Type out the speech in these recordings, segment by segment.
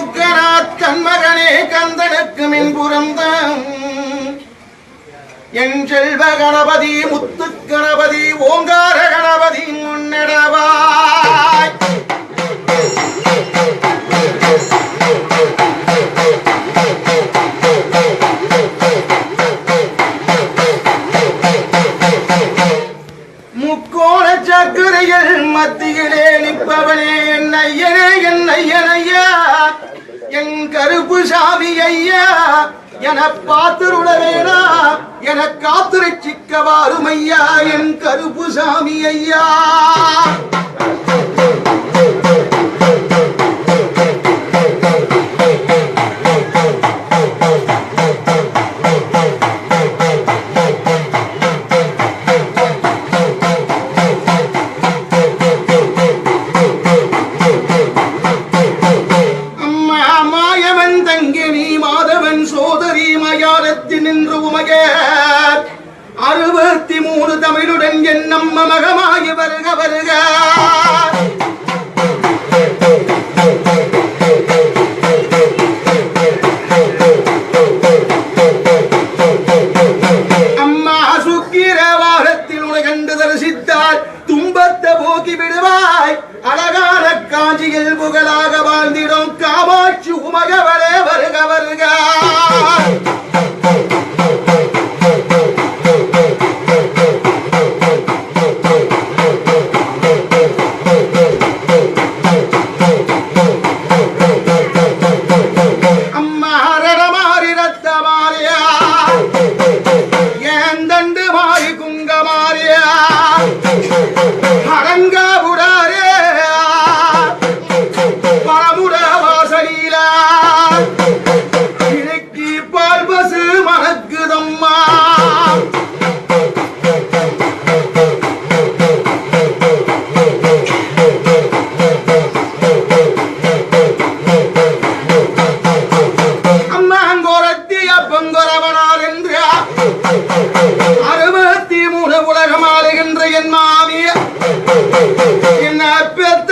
மூக்கரா தன்மகனே கந்தனுக்கு மின்புறந்தான். என் செல்வ கணபதி முத்து கணபதி ஓங்கார கணபதி முன்னடவாய் முக்கோண சக்கரையில் மத்தியிலே நிற்பவனே. என் கருப்பு சாமி ஐயா என பார்த்துருள வேணா என காத்துரட்சிக்க வாரும் ஐயா என் கருப்பு சாமி ஐயா. மகன்காபுராரே பரமுட வாசலில கிழக்கி பால் பசு மணக்குதம்மா அம்மா அங்கோரத்தி அப்பங்கொரவனார் என்று அருமை என்ன பெத்த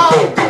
Não!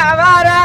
அம்மா